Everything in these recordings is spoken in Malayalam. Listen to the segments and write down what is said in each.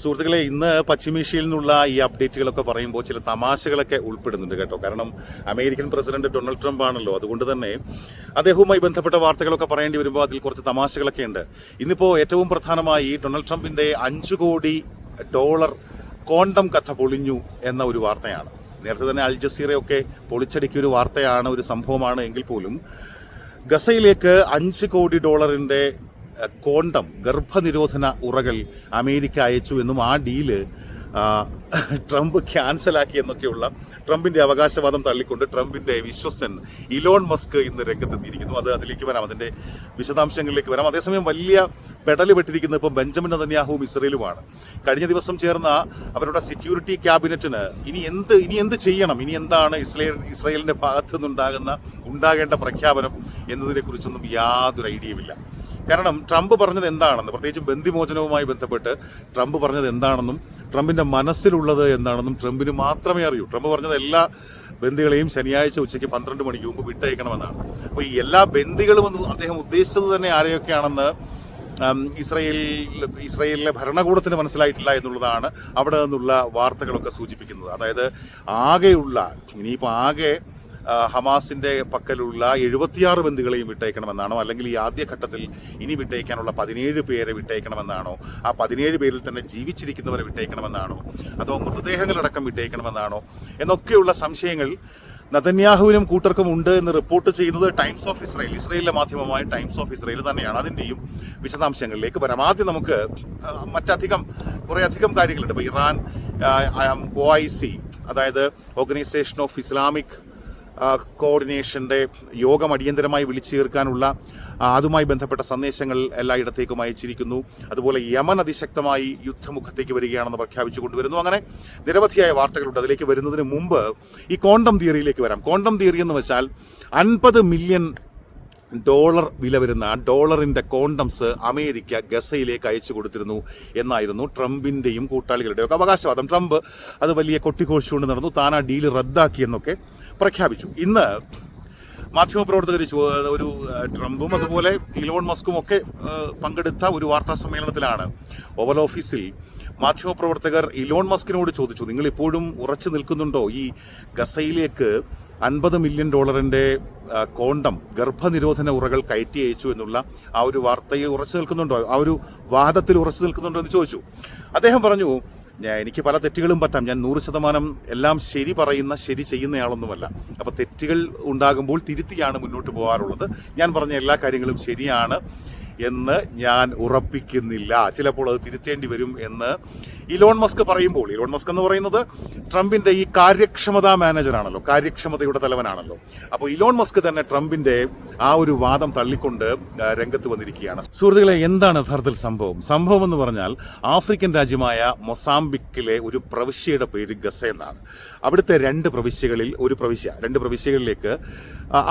സുഹൃത്തുക്കളെ ഇന്ന് പശ്ചിമേഷ്യയിൽ നിന്നുള്ള ഈ അപ്ഡേറ്റുകളൊക്കെ പറയുമ്പോൾ ചില തമാശകളൊക്കെ ഉൾപ്പെടുന്നുണ്ട് കേട്ടോ. കാരണം അമേരിക്കൻ പ്രസിഡന്റ് ഡൊണാൾഡ് ട്രംപ് ആണല്ലോ. അതുകൊണ്ട് തന്നെ അദ്ദേഹവുമായി ബന്ധപ്പെട്ട വാർത്തകളൊക്കെ പറയേണ്ടി വരുമ്പോൾ അതിൽ കുറച്ച് തമാശകളൊക്കെ ഉണ്ട്. ഇന്നിപ്പോൾ ഏറ്റവും പ്രധാനമായി ഡൊണാൾഡ് ട്രംപിന്റെ അഞ്ചു കോടി ഡോളർ കോണ്ടം കഥ പൊളിഞ്ഞു എന്ന ഒരു വാർത്തയാണ്. നേരത്തെ തന്നെ അൽ ജസീറയൊക്കെ പൊളിച്ചടുക്കിയ ഒരു വാർത്തയാണ് ഒരു സംഭവമാണ് എങ്കിൽ പോലും ഗസയിലേക്ക് അഞ്ച് കോടി ഡോളറിന്റെ കോണ്ടം ഗർഭനിരോധന ഉറകൾ അമേരിക്ക അയച്ചു എന്നും ആ ഡീൽ ട്രംപ് ക്യാൻസലാക്കി എന്നൊക്കെയുള്ള ട്രംപിന്റെ അവകാശവാദം തള്ളിക്കൊണ്ട് ട്രംപിന്റെ വിശ്വസൻ ഇലോൺ മസ്ക് ഇന്ന് രംഗത്തെത്തിയിരിക്കുന്നു. അത് അതിലേക്ക് വരാം. അതിന്റെ വിശദാംശങ്ങളിലേക്ക് വരാം. അതേസമയം വലിയ പെടൽ പെട്ടിരിക്കുന്നത് ഇപ്പം ബെഞ്ചമിൻ നദന്യാഹുവും ഇസ്രയേലുമാണ്. കഴിഞ്ഞ ദിവസം ചേർന്ന അവരുടെ സെക്യൂരിറ്റി ക്യാബിനറ്റിന് ഇനി എന്ത് ഇനി എന്ത് ചെയ്യണം? ഇനി എന്താണ് ഇസ്രയേൽ ഇസ്രയേലിന്റെ ഭാഗത്തു നിന്നുണ്ടാകുന്ന ഉണ്ടാകേണ്ട പ്രഖ്യാപനം എന്നതിനെക്കുറിച്ചൊന്നും യാതൊരു ഐഡിയയുമില്ല. കാരണം ട്രംപ് പറഞ്ഞത് എന്താണെന്ന് പ്രത്യേകിച്ചും ബന്ധിമോചനവുമായി ബന്ധപ്പെട്ട് ട്രംപ് പറഞ്ഞത് എന്താണെന്നും ട്രംപിന്റെ മനസ്സിലുള്ളത് എന്താണെന്നും ട്രംപിന് മാത്രമേ അറിയൂ. ട്രംപ് പറഞ്ഞത് എല്ലാ ബന്ദികളെയും ശനിയാഴ്ച ഉച്ചയ്ക്ക് പന്ത്രണ്ട് മണിക്ക് മുമ്പ് വിട്ടയക്കണമെന്നാണ്. അപ്പോൾ ഈ എല്ലാ ബന്ദികളും അദ്ദേഹം ഉദ്ദേശിച്ചത് തന്നെ ആരെയൊക്കെയാണെന്ന് ഇസ്രയേൽ ഇസ്രയേലിലെ ഭരണകൂടത്തിന് മനസ്സിലായിട്ടില്ല എന്നുള്ളതാണ് അവിടെ നിന്നുള്ള വാർത്തകളൊക്കെ സൂചിപ്പിക്കുന്നത്. അതായത് ആകെയുള്ള ഇനിയിപ്പോൾ ആകെ ആ, ഹമാസിന്റെ പക്കലുള്ള എഴുപത്തിയാറ് ബന്ധുക്കളെയും വിട്ടയക്കണമെന്നാണോ? അല്ലെങ്കിൽ ഈ ആദ്യഘട്ടത്തിൽ ഇനി വിട്ടയക്കാനുള്ള പതിനേഴ് പേരെ വിട്ടയക്കണമെന്നാണോ? ആ പതിനേഴ് പേരിൽ തന്നെ ജീവിച്ചിരിക്കുന്നവരെ വിട്ടയക്കണമെന്നാണോ? അതോ മൃതദേഹങ്ങളടക്കം വിട്ടയക്കണമെന്നാണോ? എന്നൊക്കെയുള്ള സംശയങ്ങൾ നതന്യാഹുവിനും കൂട്ടർക്കും ഉണ്ട് എന്ന് റിപ്പോർട്ട് ചെയ്യുന്നത് ടൈംസ് ഓഫ് ഇസ്രയേൽ. ഇസ്രയേലിലെ മാധ്യമമായ ടൈംസ് ഓഫ് ഇസ്രയേൽ തന്നെയാണ്. അതിന്റെയും വിശദാംശങ്ങളിലേക്ക് വരാം ആദ്യം നമുക്ക് മറ്റധികം കുറേ അധികം കാര്യങ്ങളുണ്ട്. ഇപ്പോൾ ഇറാൻ ഒ ഐ സി അതായത് ഓർഗനൈസേഷൻ ഓഫ് ഇസ്ലാമിക് ആ, കോർഡിനേഷന്റെ യോഗം അടിയന്തരമായി വിളിച്ചു ചേർക്കാനുള്ള അതുമായി ബന്ധപ്പെട്ട സന്ദേശങ്ങൾ എല്ലായിടത്തേക്കും അയച്ചിരിക്കുന്നു. അതുപോലെ യമൻ അതിശക്തമായി യുദ്ധമുഖത്തേക്ക് വരികയാണെന്ന് പ്രഖ്യാപിച്ചു കൊണ്ടുവരുന്നു. അങ്ങനെ നിരവധിയായ വാർത്തകളുണ്ട്. അതിലേക്ക് വരുന്നതിന് മുമ്പ് ഈ കോണ്ടം തിയറിയിലേക്ക് വരാം. കോണ്ടം തിയറി എന്ന് വെച്ചാൽ അൻപത് മില്യൺ ഡോളർ വില വരുന്ന ഡോളറിന്റെ കോണ്ടംസ് അമേരിക്ക ഗസയിലേക്ക് അയച്ചു കൊടുത്തിരുന്നു എന്നായിരുന്നു ട്രംപിന്റെയും കൂട്ടാളികളുടെയും ഒക്കെ അവകാശവാദം. ട്രംപ് അത് വലിയ കൊട്ടിഘോഷിച്ചുകൊണ്ട് നടന്നു താൻ ആ ഡീൽ റദ്ദാക്കിയെന്നൊക്കെ പ്രഖ്യാപിച്ചു. ഇന്ന് മാധ്യമപ്രവർത്തകർ ഒരു ട്രംപും അതുപോലെ ഇലോൺ മസ്കും ഒക്കെ പങ്കെടുത്ത ഒരു വാർത്താ സമ്മേളനത്തിലാണ്. ഓവൽ ഓഫീസിൽ മാധ്യമപ്രവർത്തകർ ഇലോൺ മസ്കിനോട് ചോദിച്ചു നിങ്ങൾ ഇപ്പോഴും ഉറച്ചു നിൽക്കുന്നുണ്ടോ ഈ ഗസയിലേക്ക്? അൻപത് മില്യൺ ഡോളറിന്റെ കോണ്ടം ഗർഭനിരോധന ഉറകൾ കയറ്റി അയച്ചു എന്നുള്ള ആ ഒരു വാർത്തയിൽ ഉറച്ചു നിൽക്കുന്നുണ്ടോ? ആ ഒരു വാദത്തിൽ ഉറച്ചു നിൽക്കുന്നുണ്ടോ എന്ന് ചോദിച്ചു. അദ്ദേഹം പറഞ്ഞു എനിക്ക് പല തെറ്റുകളും പറ്റാം. ഞാൻ നൂറ് ശതമാനം എല്ലാം ശരി പറയുന്ന ശരി ചെയ്യുന്നയാളൊന്നുമല്ല. അപ്പൊ തെറ്റുകൾ ഉണ്ടാകുമ്പോൾ തിരുത്തിയാണ് മുന്നോട്ട് പോകാറുള്ളത്. ഞാൻ പറഞ്ഞ എല്ലാ കാര്യങ്ങളും ശരിയാണ് എന്ന് ഞാൻ ഉറപ്പിക്കുന്നില്ല. ചിലപ്പോൾ അത് തിരുത്തേണ്ടി വരും എന്ന് ഇലോൺ മസ്ക് പറയുമ്പോൾ ഇലോൺ മസ്ക് എന്ന് പറയുന്നത് ട്രംപിന്റെ ഈ കാര്യക്ഷമതാ മാനേജറാണല്ലോ കാര്യക്ഷമതയുടെ തലവനാണല്ലോ. അപ്പോൾ ഇലോൺ മസ്ക് തന്നെ ട്രംപിന്റെ ആ ഒരു വാദം തള്ളിക്കൊണ്ട് രംഗത്ത് വന്നിരിക്കുകയാണ്. സുഹൃത്തുക്കളെ എന്താണ് യഥാർത്ഥത്തിൽ സംഭവം? സംഭവം എന്ന് പറഞ്ഞാൽ ആഫ്രിക്കൻ രാജ്യമായ മൊസാംബിക്കിലെ ഒരു പ്രവിശ്യയുടെ പേര് ഗസ എന്നാണ്. അവിടുത്തെ രണ്ട് പ്രവിശ്യകളിൽ ഒരു പ്രവിശ്യ രണ്ട് പ്രവിശ്യകളിലേക്ക്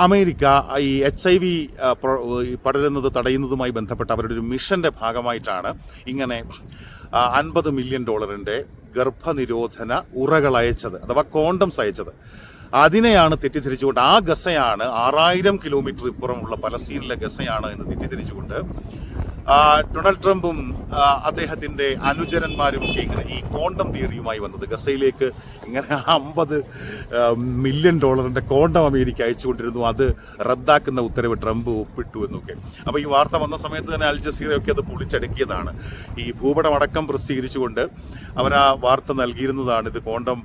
അമേരിക്ക ഈ എച്ച് ഐ വി പടരുന്നത് തടയുന്നതുമായി ബന്ധപ്പെട്ട അവരുടെ ഒരു മിഷന്റെ ഭാഗമായിട്ടാണ് ഇങ്ങനെ അൻപത് മില്യൺ ഡോളറിന്റെ ഗർഭനിരോധന ഉറകൾ അയച്ചത് അഥവാ കോണ്ടംസ് അയച്ചത്. അതിനെയാണ് തെറ്റിദ്ധരിച്ചുകൊണ്ട് ആ ഗസയാണ് ആറായിരം കിലോമീറ്റർ ഇപ്പുറമുള്ള പലസ്തീനിലെ ഗസയാണ് എന്ന് തെറ്റിദ്ധരിച്ചുകൊണ്ട് ഡൊണാൾഡ് ട്രംപും അദ്ദേഹത്തിന്റെ അനുചരന്മാരും ഒക്കെ ഇങ്ങനെ ഈ കോണ്ടം തിയറിയുമായി വന്നത്. ഗസയിലേക്ക് ഇങ്ങനെ അമ്പത് മില്യൺ ഡോളറിന്റെ കോണ്ടം അമേരിക്ക അയച്ചുകൊണ്ടിരുന്നു. അത് റദ്ദാക്കുന്ന ഉത്തരവ് ട്രംപ് ഒപ്പിട്ടു എന്നൊക്കെ. അപ്പോൾ ഈ വാർത്ത വന്ന സമയത്ത് തന്നെ അൽ ജസീറയൊക്കെ അത് പൊളിച്ചടുക്കിയതാണ്. ഈ ഭൂപടമടക്കം പ്രസിദ്ധീകരിച്ചുകൊണ്ട് അവർ ആ വാർത്ത നൽകിയിരുന്നതാണ് ഇത് കോണ്ടം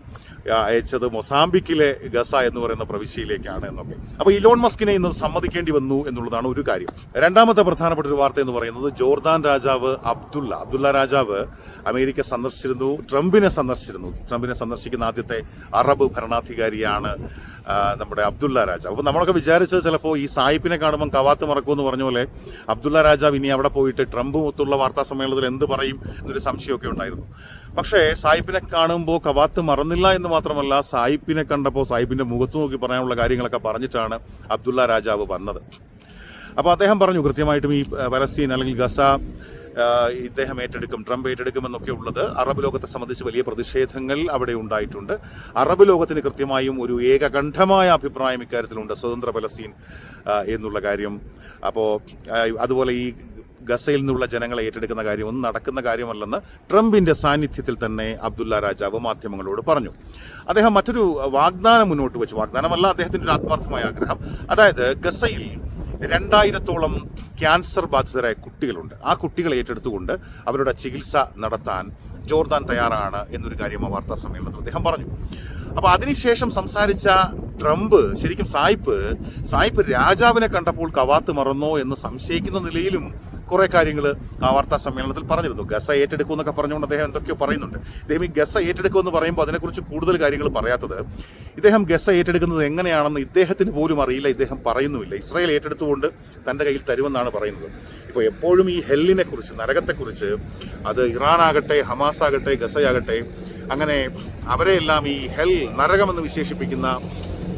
അയച്ചത് മൊസാംബിക്കിലെ ഗസ എന്ന് പറയുന്ന പ്രവിശ്യയിലേക്കാണ് എന്നൊക്കെ. അപ്പൊ ഇലോൺ മസ്കിനെ ഇന്ന് സമ്മതിക്കേണ്ടി വന്നു എന്നുള്ളതാണ് ഒരു കാര്യം. രണ്ടാമത്തെ പ്രധാനപ്പെട്ട ഒരു വാർത്ത എന്ന് പറയുന്നത് ജോർദാൻ രാജാവ് അബ്ദുള്ള അബ്ദുള്ള രാജാവ് അമേരിക്ക സന്ദർശിച്ചിരുന്നു ട്രംപിനെ സന്ദർശിച്ചിരുന്നു. ട്രംപിനെ സന്ദർശിക്കുന്ന ആദ്യത്തെ അറബ് ഭരണാധികാരിയാണ് നമ്മുടെ അബ്ദുള്ള രാജാവ്. അപ്പോൾ നമ്മളൊക്കെ വിചാരിച്ചത് ചിലപ്പോൾ ഈ സായിപ്പിനെ കാണുമ്പോൾ കവാത്ത് മറക്കുമെന്ന് പറഞ്ഞ പോലെ അബ്ദുള്ള രാജാവ് ഇനി അവിടെ പോയിട്ട് ട്രംപ് മൊത്തമുള്ള വാർത്താ സമ്മേളനത്തിൽ എന്ത് പറയും എന്നൊരു സംശയമൊക്കെ ഉണ്ടായിരുന്നു. പക്ഷേ സായിപ്പിനെ കാണുമ്പോൾ കവാത്ത് മറന്നില്ല എന്ന് മാത്രമല്ല സായിപ്പിനെ കണ്ടപ്പോൾ സായിപ്പിന്റെ മുഖത്ത് നോക്കി പറയാനുള്ള കാര്യങ്ങളൊക്കെ പറഞ്ഞിട്ടാണ് അബ്ദുള്ള രാജാവ് വന്നത്. അപ്പോൾ അദ്ദേഹം പറഞ്ഞു കൃത്യമായിട്ടും ഈ പലസ്തീൻ അല്ലെങ്കിൽ ഗസ ഇദ്ദേഹം ഏറ്റെടുക്കും ട്രംപ് ഏറ്റെടുക്കുമെന്നൊക്കെ ഉള്ളത് അറബ് ലോകത്തെ സംബന്ധിച്ച് വലിയ പ്രതിഷേധങ്ങൾ അവിടെ ഉണ്ടായിട്ടുണ്ട്. അറബ് ലോകത്തിന് കൃത്യമായും ഒരു ഏകകണ്ഠമായ അഭിപ്രായം ഇക്കാര്യത്തിലുണ്ട് സ്വതന്ത്ര പലസ്തീൻ എന്നുള്ള കാര്യം. അപ്പോൾ അതുപോലെ ഈ ഗസയിൽ നിന്നുള്ള ജനങ്ങളെ ഏറ്റെടുക്കുന്ന കാര്യം ഒന്നും നടക്കുന്ന കാര്യമല്ലെന്ന് ട്രംപിന്റെ സാന്നിധ്യത്തിൽ തന്നെ അബ്ദുല്ല രാജാവ് മാധ്യമങ്ങളോട് പറഞ്ഞു. അദ്ദേഹം മറ്റൊരു വാഗ്ദാനം മുന്നോട്ട് വെച്ചു. വാഗ്ദാനമല്ല അദ്ദേഹത്തിന്റെ ഒരു ആത്മാർത്ഥമായ ആഗ്രഹം. അതായത് ഗസയിൽ രണ്ടായിരത്തോളം ക്യാൻസർ ബാധിതരായ കുട്ടികളുണ്ട്. ആ കുട്ടികളെ ഏറ്റെടുത്തുകൊണ്ട് അവരുടെ ചികിത്സ നടത്താൻ ജോർദാൻ തയ്യാറാണ് എന്നൊരു കാര്യം ആ വാർത്താ സമ്മേളനത്തിൽ അദ്ദേഹം പറഞ്ഞു. അപ്പൊ അതിനുശേഷം സംസാരിച്ച ട്രംപ് ശരിക്കും സായിപ്പ് സായിപ്പ് രാജാവിനെ കണ്ടപ്പോൾ കവാത്ത് മറന്നോ എന്ന് സംശയിക്കുന്ന നിലയിലും കുറെ കാര്യങ്ങൾ ആ വാർത്താ സമ്മേളനത്തിൽ പറഞ്ഞിരുന്നു. ഗസ ഏറ്റെടുക്കും എന്നൊക്കെ പറഞ്ഞുകൊണ്ട് അദ്ദേഹം എന്തൊക്കെയോ പറയുന്നുണ്ട്. ഇദ്ദേഹം ഈ ഗസ ഏറ്റെടുക്കും എന്ന് പറയുമ്പോൾ അതിനെക്കുറിച്ച് കൂടുതൽ കാര്യങ്ങൾ പറയാത്തത് ഇദ്ദേഹം ഗസ ഏറ്റെടുക്കുന്നത് എങ്ങനെയാണെന്ന് ഇദ്ദേഹത്തിന് പോലും അറിയില്ല ഇദ്ദേഹം പറയുന്നുമില്ല. ഇസ്രായേൽ ഏറ്റെടുത്തുകൊണ്ട് തന്റെ കയ്യിൽ തരുമെന്നാണ് പറയുന്നത്. ഇപ്പോൾ എപ്പോഴും ഈ ഹെല്ലിനെ കുറിച്ച് നരകത്തെക്കുറിച്ച് അത് ഇറാൻ ആകട്ടെ ഹമാസ് ആകട്ടെ ഗസയാകട്ടെ അങ്ങനെ അവരെയെല്ലാം ഈ ഹെൽ നരകമെന്ന് വിശേഷിപ്പിക്കുന്ന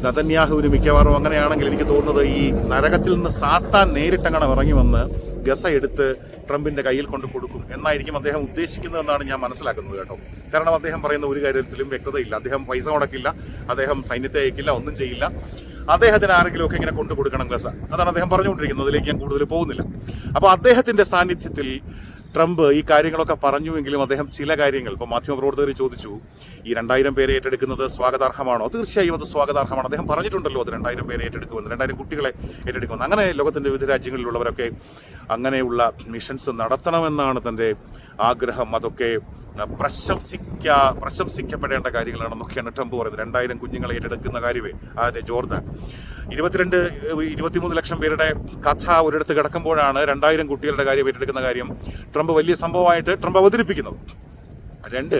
നതന്യാഹുവിന് മിക്കവാറും അങ്ങനെയാണെങ്കിൽ എനിക്ക് തോന്നുന്നത് ഈ നരകത്തിൽ നിന്ന് സാത്താൻ നേരിട്ടങ്ങനെ ഇറങ്ങി വന്ന് ഗസ എടുത്ത് ട്രംപിന്റെ കയ്യിൽ കൊണ്ട് കൊടുക്കും എന്നായിരിക്കും അദ്ദേഹം ഉദ്ദേശിക്കുന്നതെന്നാണ് ഞാൻ മനസ്സിലാക്കുന്നത് കേട്ടോ. കാരണം അദ്ദേഹം പറയുന്ന ഒരു കാര്യത്തിലും വ്യക്തതയില്ല. അദ്ദേഹം പൈസ മുടക്കില്ല അദ്ദേഹം സൈന്യത്തെ അയക്കില്ല ഒന്നും ചെയ്യില്ല. അദ്ദേഹത്തിന് ആരെങ്കിലും ഒക്കെ ഇങ്ങനെ കൊണ്ടു കൊടുക്കണം ഗസ. അതാണ് അദ്ദേഹം പറഞ്ഞുകൊണ്ടിരിക്കുന്നത്. അതിലേക്ക് ഞാൻ കൂടുതൽ പോകുന്നില്ല. അപ്പോൾ അദ്ദേഹത്തിന്റെ സാന്നിധ്യത്തിൽ ട്രംപ് ഈ കാര്യങ്ങളൊക്കെ പറഞ്ഞുവെങ്കിലും അദ്ദേഹം ചില കാര്യങ്ങൾ ഇപ്പോൾ മാധ്യമപ്രവർത്തകർ ചോദിച്ചു ഈ രണ്ടായിരം പേരെ ഏറ്റെടുക്കുന്നത് സ്വാഗതാർഹമാണോ? തീർച്ചയായും അത് സ്വാഗതാർഹമാണ്. അദ്ദേഹം പറഞ്ഞിട്ടുണ്ടല്ലോ അത് രണ്ടായിരം പേരെ ഏറ്റെടുക്കുമെന്ന്. രണ്ടായിരം കുട്ടികളെ ഏറ്റെടുക്കുമെന്ന്. അങ്ങനെ ലോകത്തിന്റെ വിവിധ രാജ്യങ്ങളിലുള്ളവരൊക്കെ അങ്ങനെയുള്ള മിഷൻസ് നടത്തണമെന്നാണ് തന്റെ ആഗ്രഹം. അതൊക്കെ പ്രശംസിക്ക പ്രശംസിക്കപ്പെടേണ്ട കാര്യങ്ങളാണെന്നൊക്കെയാണ് ട്രംപ് പറയുന്നത്. രണ്ടായിരം കുഞ്ഞുങ്ങളെ ഏറ്റെടുക്കുന്ന കാര്യമേ. അതെ ജോർദാൻ. ഇരുപത്തിരണ്ട് ഇരുപത്തിമൂന്ന് ലക്ഷം പേരുടെ കഥ ഒരിടത്ത് കിടക്കുമ്പോഴാണ് രണ്ടായിരം കുട്ടികളുടെ കാര്യം ഏറ്റെടുക്കുന്ന കാര്യം ട്രംപ് വലിയ സംഭവമായിട്ട് ട്രംപ് അവതരിപ്പിക്കുന്നത്. രണ്ട്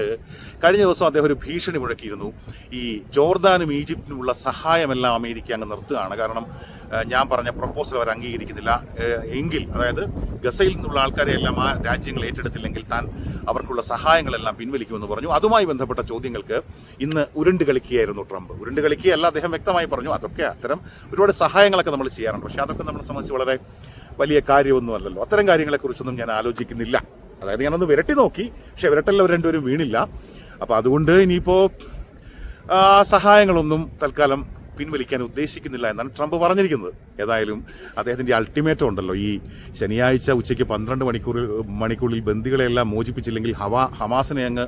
കഴിഞ്ഞ ദിവസം അദ്ദേഹം ഒരു ഭീഷണി മുഴക്കിയിരുന്നു. ഈ ജോർദാനും ഈജിപ്തിനുമുള്ള സഹായമെല്ലാം അമേരിക്ക അങ്ങ് നിർത്തുകയാണ്. കാരണം ഞാൻ പറഞ്ഞ പ്രപ്പോസൽ അവർ അംഗീകരിക്കുന്നില്ല. എങ്കിൽ അതായത് ഗസയിൽ നിന്നുള്ള ആൾക്കാരെ എല്ലാം ആ രാജ്യങ്ങൾ ഏറ്റെടുത്തില്ലെങ്കിൽ താൻ അവർക്കുള്ള സഹായങ്ങളെല്ലാം പിൻവലിക്കുമെന്ന് പറഞ്ഞു. അതുമായി ബന്ധപ്പെട്ട ചോദ്യങ്ങൾക്ക് ഇന്ന് ഉരുണ്ട് കളിക്കുകയായിരുന്നു ട്രംപ്. ഉരുണ്ട് കളിക്കുകയല്ല അദ്ദേഹം വ്യക്തമായി പറഞ്ഞു. അതൊക്കെ അത്തരം ഒരുപാട് സഹായങ്ങളൊക്കെ നമ്മൾ ചെയ്യാറുണ്ട്. പക്ഷേ അതൊക്കെ നമ്മളെ സംബന്ധിച്ച് വളരെ വലിയ കാര്യമൊന്നും അല്ലല്ലോ അത്തരം കാര്യങ്ങളെക്കുറിച്ചൊന്നും ഞാൻ ആലോചിക്കുന്നില്ല. അതായത് ഞാനൊന്ന് വിരട്ടി നോക്കി. പക്ഷേ വിരട്ടല്ല അവർ രണ്ടുപേരും വീണില്ല. അപ്പോൾ അതുകൊണ്ട് ഇനിയിപ്പോൾ സഹായങ്ങളൊന്നും തൽക്കാലം പിൻവലിക്കാൻ ഉദ്ദേശിക്കുന്നില്ല എന്നാണ് ട്രംപ് പറഞ്ഞിരിക്കുന്നത്. ഏതായാലും അദ്ദേഹത്തിന്റെ അൾട്ടിമേറ്റം ഉണ്ടല്ലോ. ഈ ശനിയാഴ്ച ഉച്ചയ്ക്ക് പന്ത്രണ്ട് മണിക്കൂറിൽ മണിക്കൂറിൽ ബന്ദികളെല്ലാം മോചിപ്പിച്ചില്ലെങ്കിൽ ഹവാ ഹമാസിനെ അങ്ങ്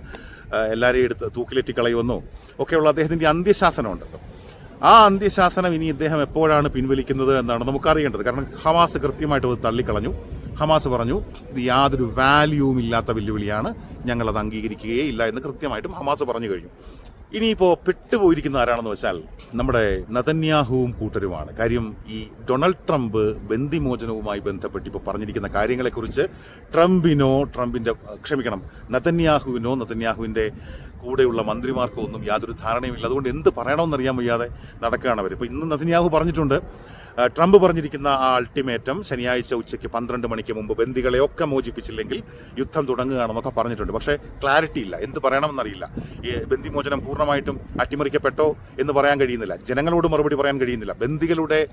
എല്ലാവരെയും എടുത്ത് തൂക്കിലെറ്റി കളയുമെന്നോ ഒക്കെയുള്ള അദ്ദേഹത്തിന്റെ അന്ത്യശാസനം ഉണ്ടല്ലോ. ആ അന്ത്യശാസനം ഇനി ഇദ്ദേഹം എപ്പോഴാണ് പിൻവലിക്കുന്നത് എന്നാണ് നമുക്ക് നമുക്കറിയേണ്ടത്. കാരണം ഹമാസ് കൃത്യമായിട്ട് അത് തള്ളിക്കളഞ്ഞു. ഹമാസ് പറഞ്ഞു ഇത് യാതൊരു വാല്യൂവും ഇല്ലാത്ത വെല്ലുവിളിയാണ്. ഞങ്ങളത് അംഗീകരിക്കുകയേ ഇല്ല എന്ന് കൃത്യമായിട്ടും ഹമാസ് പറഞ്ഞു കഴിഞ്ഞു. ഇനിയിപ്പോൾ പെട്ടുപോയിരിക്കുന്ന ആരാണെന്ന് വെച്ചാൽ നമ്മുടെ നതന്യാഹുവും കൂട്ടരുമാണ്. കാര്യം ഈ ഡൊണാൾഡ് ട്രംപ് ബന്ദിമോചനവുമായി ബന്ധപ്പെട്ട് ഇപ്പോൾ പറഞ്ഞിരിക്കുന്ന കാര്യങ്ങളെക്കുറിച്ച് ട്രംപിനോ ട്രംപിന്റെ ക്ഷമിക്കണം നതന്യാഹുവിനോ നതന്യാഹുവിന്റെ കൂടെയുള്ള മന്ത്രിമാർക്കോ ഒന്നും യാതൊരു ധാരണയുമില്ല. അതുകൊണ്ട് എന്ത് പറയണമെന്നറിയാൻ വയ്യാതെ നടക്കുകയാണ് അവർ ഇപ്പോൾ ഇന്ന് നതന്യാഹു പറഞ്ഞിട്ടുണ്ട് ട്രംപ് പറഞ്ഞിരിക്കുന്ന ആ അൾട്ടിമേറ്റം ശനിയാഴ്ച ഉച്ചയ്ക്ക് പന്ത്രണ്ട് മണിക്ക് മുമ്പ് ബന്ദികളെയൊക്കെ മോചിപ്പിച്ചില്ലെങ്കിൽ യുദ്ധം തുടങ്ങുകയാണെന്നൊക്കെ പറഞ്ഞിട്ടുണ്ട്. പക്ഷേ ക്ലാരിറ്റി ഇല്ല. എന്ത് പറയണമെന്നറിയില്ല. ഈ ബന്ദിമോചനം പൂർണമായിട്ടും അട്ടിമറിക്കപ്പെട്ടോ എന്ന് പറയാൻ കഴിയുന്നില്ല. ജനങ്ങളോട് മറുപടി പറയാൻ കഴിയുന്നില്ല. ബന്ദികളുടെ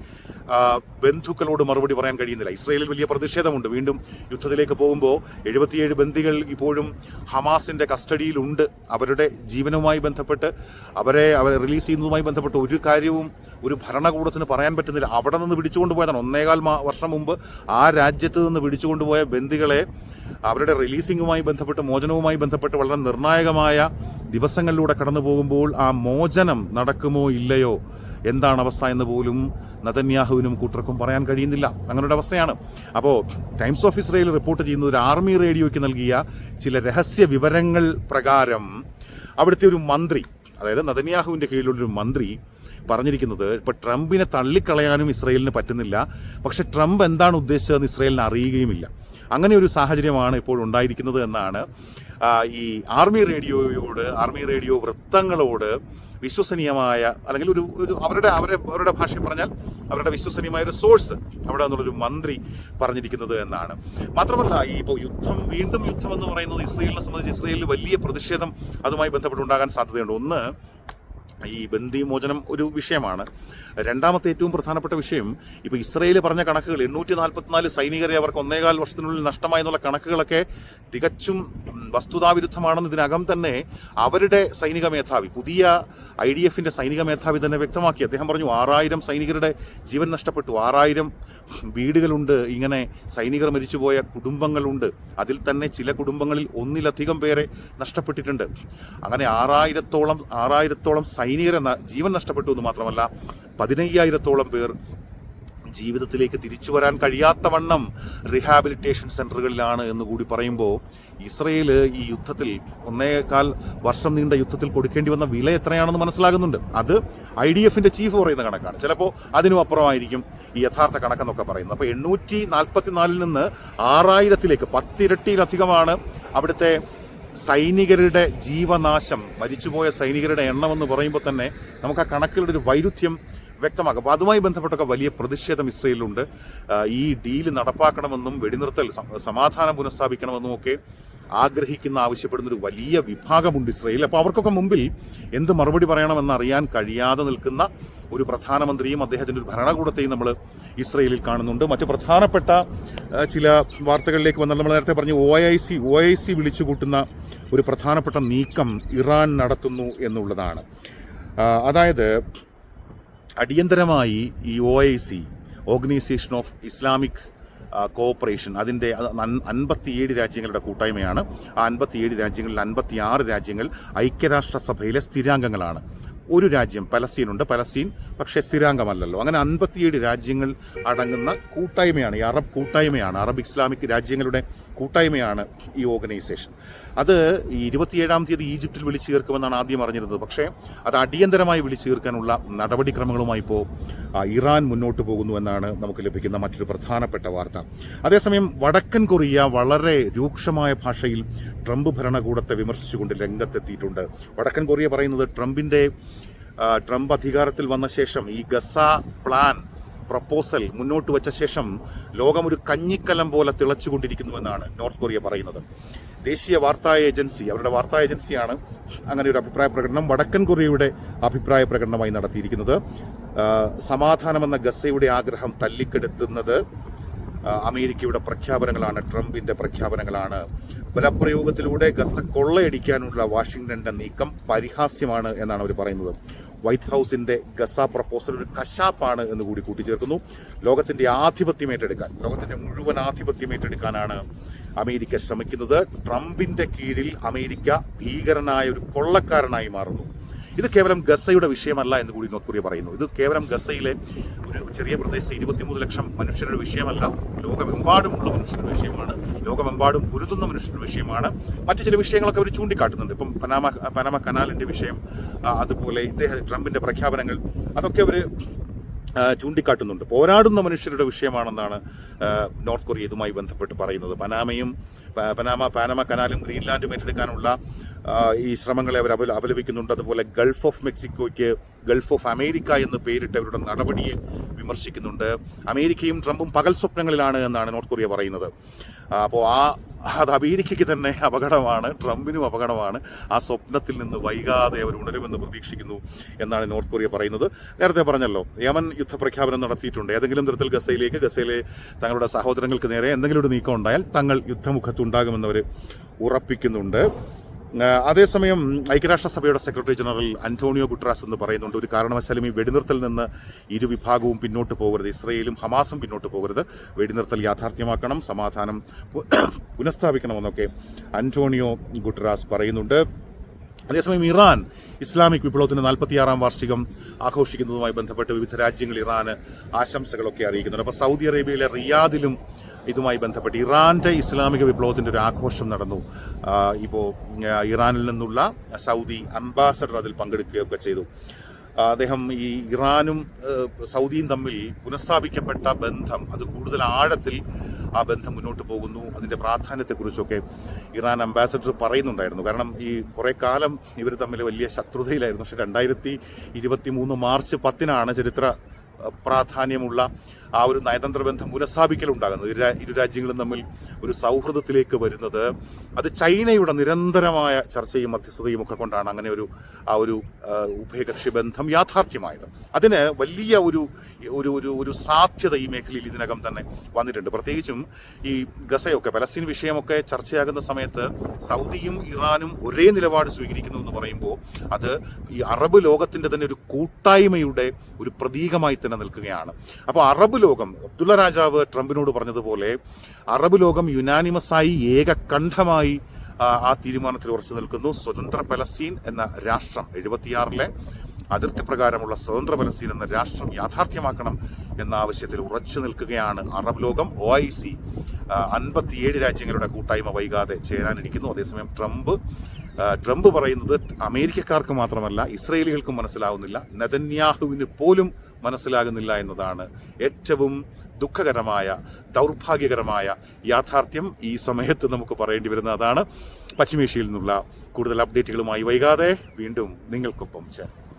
ബന്ധുക്കളോട് മറുപടി പറയാൻ കഴിയുന്നില്ല. ഇസ്രയേലിൽ വലിയ പ്രതിഷേധമുണ്ട്. വീണ്ടും യുദ്ധത്തിലേക്ക് പോകുമ്പോൾ എഴുപത്തിയേഴ് ബന്ദികൾ ഇപ്പോഴും ഹമാസിന്റെ കസ്റ്റഡിയിലുണ്ട്. അവരുടെ ജീവനുമായി ബന്ധപ്പെട്ട് അവരെ അവരെ റിലീസ് ചെയ്യുന്നതുമായി ബന്ധപ്പെട്ട് ഒരു കാര്യവും ഒരു ഭരണകൂടത്തിന് പറയാൻ പറ്റുന്നില്ല. അവിടെ നിന്ന് പിടിച്ചുകൊണ്ട് പോയതാണ്. ഒന്നേകാൽ വർഷം മുമ്പ് ആ രാജ്യത്ത് നിന്ന് പിടിച്ചുകൊണ്ടുപോയ ബന്ദികളെ അവരുടെ റിലീസിങ്ങുമായി ബന്ധപ്പെട്ട് മോചനവുമായി ബന്ധപ്പെട്ട് വളരെ നിർണായകമായ ദിവസങ്ങളിലൂടെ കടന്നു പോകുമ്പോൾ ആ മോചനം നടക്കുമോ ഇല്ലയോ? എന്താണ് അവസ്ഥ എന്ന് പോലും നതന്യാഹുവിനും കൂട്ടർക്കും പറയാൻ കഴിയുന്നില്ല. അങ്ങനെ ഒരു അവസ്ഥയാണ്. അപ്പോൾ ടൈംസ് ഓഫ് ഇസ്രയേൽ റിപ്പോർട്ട് ചെയ്യുന്ന ഒരു ആർമി റേഡിയോയ്ക്ക് നൽകിയ ചില രഹസ്യ വിവരങ്ങൾ പ്രകാരം അവിടുത്തെ ഒരു മന്ത്രി അതായത് നതന്യാഹുവിന്റെ കീഴിലുള്ളൊരു മന്ത്രി പറഞ്ഞിരിക്കുന്നത് ഇപ്പൊ ട്രംപിനെ തള്ളിക്കളയാനും ഇസ്രയേലിന് പറ്റുന്നില്ല. പക്ഷേ ട്രംപ് എന്താണ് ഉദ്ദേശിച്ചതെന്ന് ഇസ്രയേലിന് അറിയുകയുമില്ല. അങ്ങനെ ഒരു സാഹചര്യമാണ് ഇപ്പോൾ ഉണ്ടായിരിക്കുന്നത് എന്നാണ് ഈ ആർമി റേഡിയോയോട് ആർമി റേഡിയോ വൃത്തങ്ങളോട് വിശ്വസനീയമായ അല്ലെങ്കിൽ ഒരു ഒരു അവരുടെ അവരെ അവരുടെ ഭാഷയിൽ പറഞ്ഞാൽ അവരുടെ വിശ്വസനീയമായ ഒരു സോഴ്സ് അവിടെ നിന്നുള്ളൊരു മന്ത്രി പറഞ്ഞിരിക്കുന്നത് എന്നാണ്. മാത്രമല്ല ഈ ഇപ്പോൾ യുദ്ധം വീണ്ടും യുദ്ധം എന്ന് പറയുന്നത് ഇസ്രയേലിനെ സംബന്ധിച്ച് ഇസ്രയേലിൽ വലിയ പ്രതിഷേധം അതുമായി ബന്ധപ്പെട്ടുണ്ടാകാൻ സാധ്യതയുണ്ട്. ഒന്ന് ഈ ബന്ദിമോചനം ഒരു വിഷയമാണ്. രണ്ടാമത്തെ ഏറ്റവും പ്രധാനപ്പെട്ട വിഷയം ഇപ്പോൾ ഇസ്രയേൽ പറഞ്ഞ കണക്കുകൾ എണ്ണൂറ്റി നാൽപ്പത്തിനാല് സൈനികരെ അവർക്ക് ഒന്നേകാൽ വർഷത്തിനുള്ളിൽ നഷ്ടമായെന്നുള്ള കണക്കുകളൊക്കെ തികച്ചും വസ്തുതാവിരുദ്ധമാണെന്ന് ഇതിനകം തന്നെ അവരുടെ സൈനിക മേധാവി പുതിയ ഐ ഡി എഫിന്റെ സൈനിക മേധാവി തന്നെ വ്യക്തമാക്കി. അദ്ദേഹം പറഞ്ഞു ആറായിരം സൈനികരുടെ ജീവൻ നഷ്ടപ്പെട്ടു. ആറായിരം വീടുകളുണ്ട്. ഇങ്ങനെ സൈനികർ മരിച്ചുപോയ കുടുംബങ്ങളുണ്ട്. അതിൽ തന്നെ ചില കുടുംബങ്ങളിൽ ഒന്നിലധികം പേരെ നഷ്ടപ്പെട്ടിട്ടുണ്ട്. അങ്ങനെ ആറായിരത്തോളം ആറായിരത്തോളം സൈനികരെ ജീവൻ നഷ്ടപ്പെട്ടു എന്ന് മാത്രമല്ല പതിനയ്യായിരത്തോളം പേർ ജീവിതത്തിലേക്ക് തിരിച്ചു വരാൻ കഴിയാത്ത വണ്ണം റീഹാബിലിറ്റേഷൻ സെന്ററുകളിലാണ് എന്ന് കൂടി പറയുമ്പോൾ ഇസ്രയേൽ ഈ യുദ്ധത്തിൽ ഒന്നേകാൽ വർഷം നീണ്ട യുദ്ധത്തിൽ കൊടുക്കേണ്ടി വന്ന വില എത്രയാണെന്ന് മനസ്സിലാകുന്നുണ്ട്. അത് ഐ ഡി എഫിന്റെ ചീഫ് പറയുന്ന കണക്കാണ്. ചിലപ്പോൾ അതിനും അപ്പുറമായിരിക്കും ഈ യഥാർത്ഥ കണക്കെന്നൊക്കെ പറയുന്നത്. അപ്പോൾ എണ്ണൂറ്റി നാൽപ്പത്തിനാലിൽ നിന്ന് ആറായിരത്തിലേക്ക് പത്തിരട്ടിയിലധികമാണ് അവിടുത്തെ സൈനികരുടെ ജീവനാശം മരിച്ചുപോയ സൈനികരുടെ എണ്ണമെന്ന് പറയുമ്പോൾ തന്നെ നമുക്ക് ആ കണക്കിലൊരു വൈരുദ്ധ്യം വ്യക്തമാക്കും. അപ്പോൾ അതുമായി ബന്ധപ്പെട്ടൊക്കെ വലിയ പ്രതിഷേധം ഇസ്രയേലിലുണ്ട്. ഈ ഡീൽ നടപ്പാക്കണമെന്നും വെടിനിർത്തൽ സമാധാനം പുനഃസ്ഥാപിക്കണമെന്നും ഒക്കെ ആഗ്രഹിക്കുന്ന ആവശ്യപ്പെടുന്ന ഒരു വലിയ വിഭാഗമുണ്ട് ഇസ്രയേൽ അപ്പോൾ അവർക്കൊക്കെ മുമ്പിൽ എന്ത് മറുപടി പറയണമെന്ന് അറിയാൻ കഴിയാതെ നിൽക്കുന്ന ഒരു പ്രധാനമന്ത്രിയും അദ്ദേഹത്തിന്റെ ഒരു ഭരണകൂടത്തെയും നമ്മൾ ഇസ്രയേലിൽ കാണുന്നുണ്ട്. മറ്റു പ്രധാനപ്പെട്ട ചില വാർത്തകളിലേക്ക് വന്നാൽ നമ്മൾ നേരത്തെ പറഞ്ഞു O I C O I C വിളിച്ചുകൂട്ടുന്ന ഒരു പ്രധാനപ്പെട്ട നീക്കം ഇറാൻ നടത്തുന്നു എന്നുള്ളതാണ്. അതായത് അടിയന്തരമായി ഈ O I C organisation of Islamic cooperation അതിന്റെ അൻപത്തിയേഴ് രാജ്യങ്ങളുടെ കൂട്ടായ്മയാണ്. ആ അൻപത്തിയേഴ് രാജ്യങ്ങളിൽ അൻപത്തിയാറ് രാജ്യങ്ങൾ ഐക്യരാഷ്ട്രസഭയിലെ സ്ഥിരാംഗങ്ങളാണ്. ഒരു രാജ്യം പലസ്തീനുണ്ട് പലസ്തീൻ പക്ഷേ സ്ഥിരാംഗമല്ലല്ലോ. അങ്ങനെ അൻപത്തിയേഴ് രാജ്യങ്ങൾ അടങ്ങുന്ന കൂട്ടായ്മയാണ്. ഈ അറബ് കൂട്ടായ്മയാണ്. അറബ് ഇസ്ലാമിക് രാജ്യങ്ങളുടെ കൂട്ടായ്മയാണ് ഈ ഓർഗനൈസേഷൻ. അത് ഈ ഇരുപത്തിയേഴാം തീയതി ഈജിപ്തിൽ വിളിച്ചു ചേർക്കുമെന്നാണ് ആദ്യം അറിഞ്ഞിരുന്നത്. പക്ഷേ അത് അടിയന്തരമായി വിളിച്ചു ചേർക്കാനുള്ള നടപടിക്രമങ്ങളുമായി ഇപ്പോൾ ഇറാൻ മുന്നോട്ട് പോകുന്നു എന്നാണ് നമുക്ക് ലഭിക്കുന്ന മറ്റൊരു പ്രധാനപ്പെട്ട വാർത്ത. അതേസമയം വടക്കൻ കൊറിയ വളരെ രൂക്ഷമായ ഭാഷയിൽ ട്രംപ് ഭരണകൂടത്തെ വിമർശിച്ചുകൊണ്ട് രംഗത്തെത്തിയിട്ടുണ്ട്. വടക്കൻ കൊറിയ പറയുന്നത് ട്രംപിന്റെ ആ, ട്രംപ് അധികാരത്തിൽ വന്ന ശേഷം ഈ ഗസ പ്ലാൻ പ്രപ്പോസൽ മുന്നോട്ട് വെച്ച ശേഷം ലോകം ഒരു കഞ്ഞിക്കലം പോലെ തിളച്ചുകൊണ്ടിരിക്കുന്നുവെന്നാണ് നോർത്ത് കൊറിയ പറയുന്നത്. ദേശീയ വാർത്താ ഏജൻസി അവരുടെ വാർത്താ ഏജൻസിയാണ് അങ്ങനെ ഒരു അഭിപ്രായ പ്രകടനം വടക്കൻ കൊറിയയുടെ അഭിപ്രായ പ്രകടനമായി നടത്തിയിരിക്കുന്നത്. സമാധാനമെന്ന ഗസയുടെ ആഗ്രഹം തല്ലിക്കെടുത്തുന്നത് അമേരിക്കയുടെ പ്രഖ്യാപനങ്ങളാണ് ട്രംപിന്റെ പ്രഖ്യാപനങ്ങളാണ്. ബലപ്രയോഗത്തിലൂടെ ഗസ കൊള്ളയടിക്കാനുള്ള വാഷിംഗ്ടന്റെ നീക്കം പരിഹാസ്യമാണ് എന്നാണ് അവർ പറയുന്നത്. വൈറ്റ് ഹൗസിന്റെ ഗസ പ്രപ്പോസൽ ഒരു കശാപ്പാണ് എന്ന് കൂടി കൂട്ടിച്ചേർക്കുന്നു. ലോകത്തിന്റെ ആധിപത്യം ഏറ്റെടുക്കാൻ ലോകത്തിന്റെ മുഴുവൻ ആധിപത്യം ഏറ്റെടുക്കാനാണ് അമേരിക്ക ശ്രമിക്കുന്നത്. ട്രംപിന്റെ കീഴിൽ അമേരിക്ക ഭീകരനായ ഒരു കൊള്ളക്കാരനായി മാറുന്നു. ഇത് കേവലം ഗസയുടെ വിഷയമല്ല എന്ന് കൂടി നോർത്ത് കൊറിയ പറയുന്നു. ഇത് കേവലം ഗസയിലെ ഒരു ചെറിയ പ്രദേശത്ത് ഇരുപത്തിമൂന്ന് ലക്ഷം മനുഷ്യരുടെ വിഷയമല്ല. ലോകമെമ്പാടുമുള്ള മനുഷ്യരുടെ വിഷയമാണ്. ലോകമെമ്പാടും പൊരുതുന്ന മനുഷ്യരുടെ വിഷയമാണ്. മറ്റു ചില വിഷയങ്ങളൊക്കെ അവർ ചൂണ്ടിക്കാട്ടുന്നുണ്ട്. ഇപ്പം പനാമ പനാമ കനാലിന്റെ വിഷയം അതുപോലെ ഇദ്ദേഹം ട്രംപിന്റെ പ്രഖ്യാപനങ്ങൾ അതൊക്കെ അവർ ചൂണ്ടിക്കാട്ടുന്നുണ്ട്. പോരാടുന്ന മനുഷ്യരുടെ വിഷയമാണെന്നാണ് നോർത്ത് കൊറിയ ഇതുമായി ബന്ധപ്പെട്ട് പറയുന്നത്. പനാമയും പനാമ പാനമ കനാലും ഗ്രീൻലാൻഡും ഏറ്റെടുക്കാനുള്ള ഈ ശ്രമങ്ങളെ അവർ അപല അപലപിക്കുന്നുണ്ട്. അതുപോലെ ഗൾഫ് ഓഫ് മെക്സിക്കോയ്ക്ക് ഗൾഫ് ഓഫ് അമേരിക്ക എന്ന് പേരിട്ട് അവരുടെ നടപടിയെ വിമർശിക്കുന്നുണ്ട്. അമേരിക്കയും ട്രംപും പകൽ സ്വപ്നങ്ങളിലാണ് എന്നാണ് നോർത്ത് കൊറിയ പറയുന്നത്. അപ്പോൾ ആ അത് അമേരിക്കയ്ക്ക് തന്നെ അപകടമാണ് ട്രംപിനും അപകടമാണ്. ആ സ്വപ്നത്തിൽ നിന്ന് വൈകാതെ അവർ ഉണരുമെന്ന് പ്രതീക്ഷിക്കുന്നു എന്നാണ് നോർത്ത് കൊറിയ പറയുന്നത്. നേരത്തെ പറഞ്ഞല്ലോ യമൻ യുദ്ധപ്രഖ്യാപനം നടത്തിയിട്ടുണ്ട്. ഏതെങ്കിലും തരത്തിൽ ഗസയിലേക്ക് ഗസയിലെ തങ്ങളുടെ സഹോദരങ്ങൾക്ക് നേരെ എന്തെങ്കിലും ഒരു നീക്കം ഉണ്ടായാൽ തങ്ങൾ യുദ്ധമുഖത്തുണ്ടാകുമെന്ന് അവർ ഉറപ്പിക്കുന്നുണ്ട്. അതേസമയം ഐക്യരാഷ്ട്രസഭയുടെ സെക്രട്ടറി ജനറൽ അന്റോണിയോ ഗുട്രാസ് എന്ന് പറയുന്നുണ്ട്. ഒരു കാരണവശാലും ഈ വെടിനിർത്തൽ നിന്ന് ഇരു വിഭാഗവും പിന്നോട്ട് പോകരുത്. ഇസ്രയേലും ഹമാസും പിന്നോട്ട് പോകരുത്. വെടിനിർത്തൽ യാഥാർത്ഥ്യമാക്കണം സമാധാനം പുനഃസ്ഥാപിക്കണമെന്നൊക്കെ അന്റോണിയോ ഗുട്രാസ് പറയുന്നുണ്ട്. അതേസമയം ഇറാൻ ഇസ്ലാമിക് വിപ്ലവത്തിന്റെ നാൽപ്പത്തിയാറാം വാർഷികം ആഘോഷിക്കുന്നതുമായി ബന്ധപ്പെട്ട് വിവിധ രാജ്യങ്ങൾ ഇറാന് ആശംസകളൊക്കെ അറിയിക്കുന്നുണ്ട്. അപ്പോൾ സൗദി അറേബ്യയിലെ റിയാദിലും ഇതുമായി ബന്ധപ്പെട്ട് ഇറാന്റെ ഇസ്ലാമിക വിപ്ലവത്തിന്റെ ഒരു ആഘോഷം നടന്നു. ഇപ്പോൾ ഇറാനിൽ നിന്നുള്ള സൗദി അംബാസഡർ അതിൽ പങ്കെടുക്കുകയൊക്കെ ചെയ്തു. അദ്ദേഹം ഈ ഇറാനും സൗദിയും തമ്മിൽ പുനഃസ്ഥാപിക്കപ്പെട്ട ബന്ധം അത് കൂടുതൽ ആഴത്തിൽ ആ ബന്ധം മുന്നോട്ട് പോകുന്നു. അതിന്റെ പ്രാധാന്യത്തെക്കുറിച്ചൊക്കെ ഇറാൻ അംബാസഡർ പറയുന്നുണ്ടായിരുന്നു. കാരണം ഈ കുറെ കാലം ഇവർ തമ്മിൽ വലിയ ശത്രുതയിലായിരുന്നു. പക്ഷെ രണ്ടായിരത്തി ഇരുപത്തി മൂന്ന് മാർച്ച് പത്തിനാണ് ചരിത്ര പ്രാധാന്യമുള്ള ആ ഒരു നയതന്ത്ര ബന്ധം പുനഃസ്ഥാപിക്കലുണ്ടാകുന്നത് ഇരു ഇരു രാജ്യങ്ങളും തമ്മിൽ ഒരു സൗഹൃദത്തിലേക്ക് വരുന്നത്. അത് ചൈനയുടെ നിരന്തരമായ ചർച്ചയും മധ്യസ്ഥതയും ഒക്കെ കൊണ്ടാണ് അങ്ങനെ ഒരു ആ ഒരു ഉഭയകക്ഷി ബന്ധം യാഥാർത്ഥ്യമായത്. അതിന് വലിയ ഒരു ഒരു ഒരു ഒരു സാധ്യത ഈ മേഖലയിൽ ഇതിനകം തന്നെ വന്നിട്ടുണ്ട്. പ്രത്യേകിച്ചും ഈ ഗസയൊക്കെ പലസ്തീൻ വിഷയമൊക്കെ ചർച്ചയാകുന്ന സമയത്ത് സൗദിയും ഇറാനും ഒരേ നിലപാട് സ്വീകരിക്കുന്നു എന്ന് പറയുമ്പോൾ അത് ഈ അറബ് ലോകത്തിന്റെ തന്നെ ഒരു കൂട്ടായ്മയുടെ ഒരു പ്രതീകമായി തന്നെ നിൽക്കുകയാണ്. അപ്പോൾ അറബ് ലോകം അബ്ദുള്ള രാജാവ് ട്രംപിനോട് പറഞ്ഞതുപോലെ അറബ് ലോകം യുനാനിമസായി ഏകകണ്ഠമായി ആ, തീരുമാനത്തിൽ ഉറച്ചു നിൽക്കുന്നു. സ്വതന്ത്ര പലസ്തീൻ എന്ന രാഷ്ട്രം എഴുപത്തിയാറിലെ അതിർത്തി പ്രകാരമുള്ള സ്വതന്ത്ര പലസ്തീൻ എന്ന രാഷ്ട്രം യാഥാർത്ഥ്യമാക്കണം എന്ന ആവശ്യത്തിൽ ഉറച്ചു നിൽക്കുകയാണ് അറബ് ലോകം. ഒ ഐ സി അൻപത്തിയേഴ് രാജ്യങ്ങളുടെ കൂട്ടായ്മ വൈകാതെ ചേരാനിരിക്കുന്നു. അതേസമയം ട്രംപ് ട്രംപ് പറയുന്നത് അമേരിക്കക്കാർക്ക് മാത്രമല്ല ഇസ്രയേലികൾക്കും മനസ്സിലാവുന്നില്ല നെതന്യാഹുവിന് പോലും മനസ്സിലാകുന്നില്ല എന്നതാണ് ഏറ്റവും ദുഃഖകരമായ ദൗർഭാഗ്യകരമായ യാഥാർത്ഥ്യം ഈ സമയത്ത് നമുക്ക് പറയേണ്ടി വരുന്ന അതാണ് പശ്ചിമേഷ്യയിൽ നിന്നുള്ള കൂടുതൽ അപ്ഡേറ്റുകളുമായി. വൈകാതെ വീണ്ടും നിങ്ങൾക്കൊപ്പം ചേരാം.